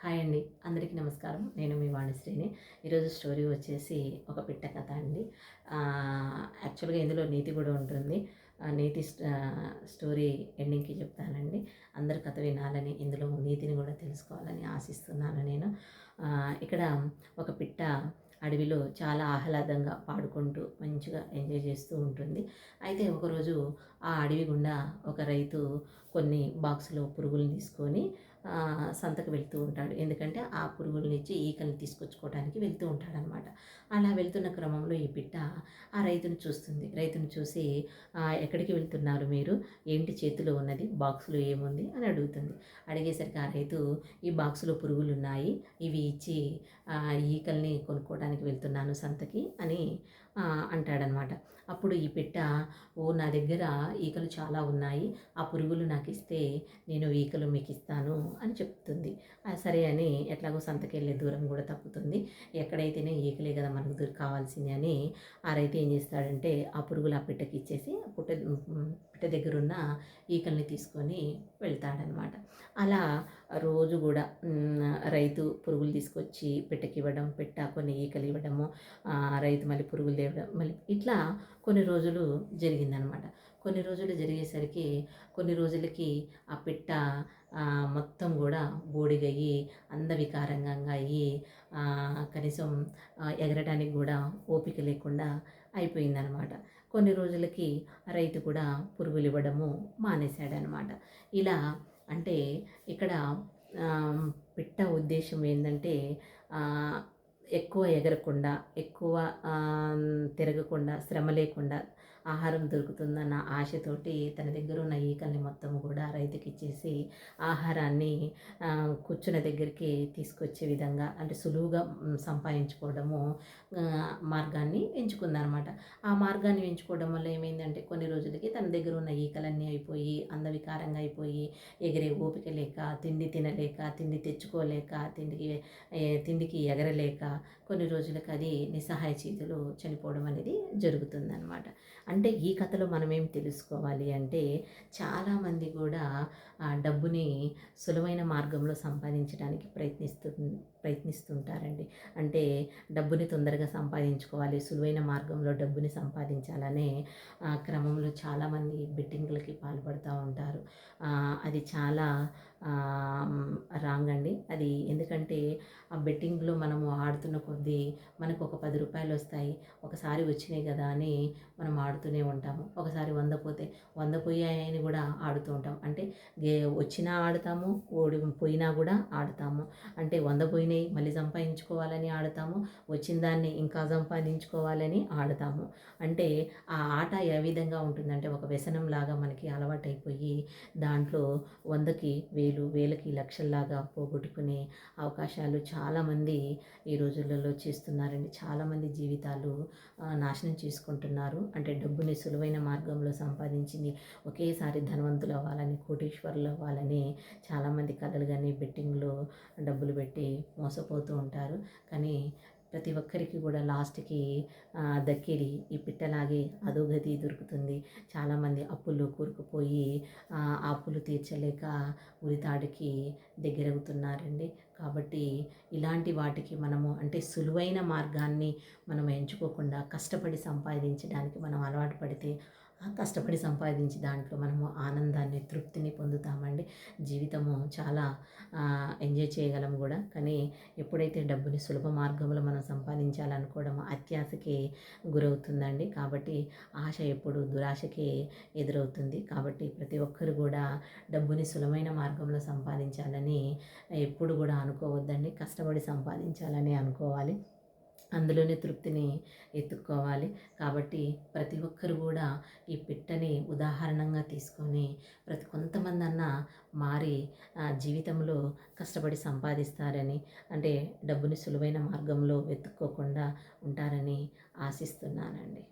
Hi అండి. అందరికీ నమస్కారం. నేను మీ వాణిశ్రీని. ఈరోజు స్టోరీ వచ్చేసి ఒక పిట్ట కథ అండి. యాక్చువల్గా ఇందులో నీతి కూడా ఉంటుంది. నీతి స్టోరీ ఎండింగ్కి చెప్తానండి. అందరు కథ వినాలని ఇందులో నీతిని కూడా తెలుసుకోవాలని ఆశిస్తున్నాను నేను. ఇక్కడ ఒక పిట్ట అడవిలో చాలా ఆహ్లాదంగా పాడుకుంటూ మంచిగా ఎంజాయ్ చేస్తూ ఉంటుంది. అయితే ఒకరోజు ఆ అడవి గుండా ఒక రైతు కొన్ని బాక్సులో పురుగులు తీసుకొని సంతకు వెళ్తూ ఉంటాడు. ఎందుకంటే ఆ పురుగుల నుంచి ఈకల్ని తీసుకొచ్చుకోవడానికి వెళ్తూ ఉంటాడనమాట. అలా వెళ్తున్న క్రమంలో ఈ పిట్ట ఆ రైతును చూస్తుంది. రైతును చూసి ఎక్కడికి వెళ్తున్నారు మీరు? ఏంటి చేతిలో ఉన్నది? బాక్స్లో ఏముంది? అని అడుగుతుంది. అడిగేసరికి ఆ రైతు ఈ బాక్సులో పురుగులు ఉన్నాయి ఇవి ఇచ్చి ఈకల్ని కొనుక్కోవడానికి వెళ్తున్నాను సంతకి అని అంటాడనమాట. అప్పుడు ఈ పిట్ట ఓ నా దగ్గర ఈకలు చాలా ఉన్నాయి. ఆ పురుగులు నాకు ఇస్తే నేను ఈకలు మీకు ఇస్తాను అని చెప్తుంది. సరే అని ఎట్లాగో సంతకెళ్ళే దూరం కూడా తప్పుతుంది. ఎక్కడైతేనే ఈకలే కదా మనకు కావాల్సింది అని ఆ రైతు ఏం చేస్తాడంటే ఆ పురుగులు ఆ పిట్టకి ఇచ్చేసి ఆ పుట్ట పిట్ట దగ్గరున్న ఈకల్ని తీసుకొని వెళ్తాడనమాట. అలా రోజు కూడా రైతు పురుగులు తీసుకొచ్చి పిట్టకి ఇవ్వడం పెట్ట కొన్ని ఈకలు ఇవ్వడము రైతు మళ్ళీ పురుగులు తేవడం మళ్ళీ ఇట్లా కొన్ని రోజులు జరిగిందనమాట. కొన్ని రోజులు జరిగేసరికి కొన్ని రోజులకి ఆ పిట్ట మొత్తం కూడా బోడిగయ్యి అందవికారంగా అయ్యి కనీసం ఎగరడానికి కూడా ఓపిక లేకుండా అయిపోయిందనమాట. కొన్ని రోజులకి రైతు కూడా పురుగులు ఇవ్వడము మానేశాడనమాట. ఇలా అంటే ఇక్కడ పిట్ట ఉద్దేశం ఏంటంటే ఎక్కువ ఎగరకుండా ఎక్కువ తిరగకుండా శ్రమ లేకుండా ఆహారం దొరుకుతుందన్న ఆశతోటి తన దగ్గర ఉన్న ఈకల్ని మొత్తం కూడా రైతుకి ఇచ్చేసి ఆహారాన్ని కూర్చున్న దగ్గరికి తీసుకొచ్చే విధంగా అంటే సులువుగా సంపాదించుకోవడము మార్గాన్ని ఎంచుకుందనమాట ఆ మార్గాన్ని ఎంచుకోవడం వల్ల ఏమైందంటే కొన్ని రోజులకి తన దగ్గర ఉన్న ఈకలన్నీ అయిపోయి అందవికారంగా అయిపోయి ఎగిరే ఓపిక లేక తిండి తినలేక తిండి తెచ్చుకోలేక తిండికి తిండికి ఎగరలేక కొన్ని రోజులకు అది నిస్సహాయ చేతులు చనిపోవడం అనేది జరుగుతుందన్నమాట. అంటే ఈ కథలో మనం ఏం తెలుసుకోవాలి అంటే చాలామంది కూడా ఆ డబ్బుని సులువైన మార్గంలో సంపాదించడానికి ప్రయత్నిస్తు ప్రయత్నిస్తుంటారండి. అంటే డబ్బుని తొందరగా సంపాదించుకోవాలి సులువైన మార్గంలో డబ్బుని సంపాదించాలనే క్రమంలో చాలామంది బెట్టింగ్లకి పాల్పడుతూ ఉంటారు. అది చాలా రాంగ్ అండి అది ఎందుకంటే ఆ బెట్టింగ్లో మనము ఆడుతున్న కొద్దీ మనకు ఒక పది రూపాయలు వస్తాయి. ఒకసారి వచ్చినాయి కదా అని మనం ఆడుతూనే ఉంటాము. ఒకసారి వంద పోతే వంద పోయాయని కూడా ఆడుతూ ఉంటాం. అంటే గే వచ్చినా ఆడతాము ఓడి పోయినా కూడా ఆడతాము. అంటే వంద పోయినాయి మళ్ళీ సంపాదించుకోవాలని ఆడతాము. వచ్చిన దాన్ని ఇంకా సంపాదించుకోవాలని ఆడతాము. అంటే ఆ ఆట ఏ విధంగా ఉంటుందంటే ఒక వ్యసనం లాగా మనకి అలవాటైపోయి దాంట్లో వందకి వేలు వేలకి లక్షల్లాగా పోగొట్టుకునే అవకాశాలు చాలామంది ఈ రోజులలో చేస్తున్నారండి. చాలామంది జీవితాలు నాశనం చేసుకుంటున్నారు. అంటే డబ్బుని సులువైన మార్గంలో సంపాదించింది ఒకేసారి ధనవంతులు అవ్వాలని కోటీశ్వరులు అవ్వాలని చాలామంది కథలు కానీ బెట్టింగ్లో డబ్బులు పెట్టి మోసపోతూ ఉంటారు. కానీ ప్రతి ఒక్కరికి కూడా లాస్ట్కి దక్కిడి ఈ పిట్టలాగే అధోగతి దొరుకుతుంది. చాలామంది అప్పుల్లో కూరుకుపోయి ఆ అప్పులు తీర్చలేక ఉరితాడికి దగ్గరవుతున్నారండి. కాబట్టి ఇలాంటి వాటికి మనము అంటే సులువైన మార్గాన్ని మనం ఎంచుకోకుండా కష్టపడి సంపాదించడానికి మనం అలవాటు పడితే కష్టపడి సంపాదించి దాంట్లో మనము ఆనందాన్ని తృప్తిని పొందుతామండి. జీవితము చాలా ఎంజాయ్ చేయగలం కూడా. కానీ ఎప్పుడైతే డబ్బుని సులభ మార్గంలో మనం సంపాదించాలనుకోవడం అత్యాశకి గురవుతుందండి. కాబట్టి ఆశ ఎప్పుడు దురాశకే ఎదురవుతుంది. కాబట్టి ప్రతి ఒక్కరు కూడా డబ్బుని సులభమైన మార్గంలో సంపాదించాలని ఎప్పుడు కూడా అనుకోవద్దండి. కష్టపడి సంపాదించాలని అనుకోవాలి. అందులోనే తృప్తిని ఎత్తుక్కోవాలి కాబట్టి ప్రతి ఒక్కరు కూడా ఈ పిట్టని ఉదాహరణంగా తీసుకొని ప్రతి కొంతమంది అన్న మారి జీవితంలో కష్టపడి సంపాదిస్తారని అంటే డబ్బుని సులువైన మార్గంలో వెతుక్కోకుండా ఉంటారని ఆశిస్తున్నానండి.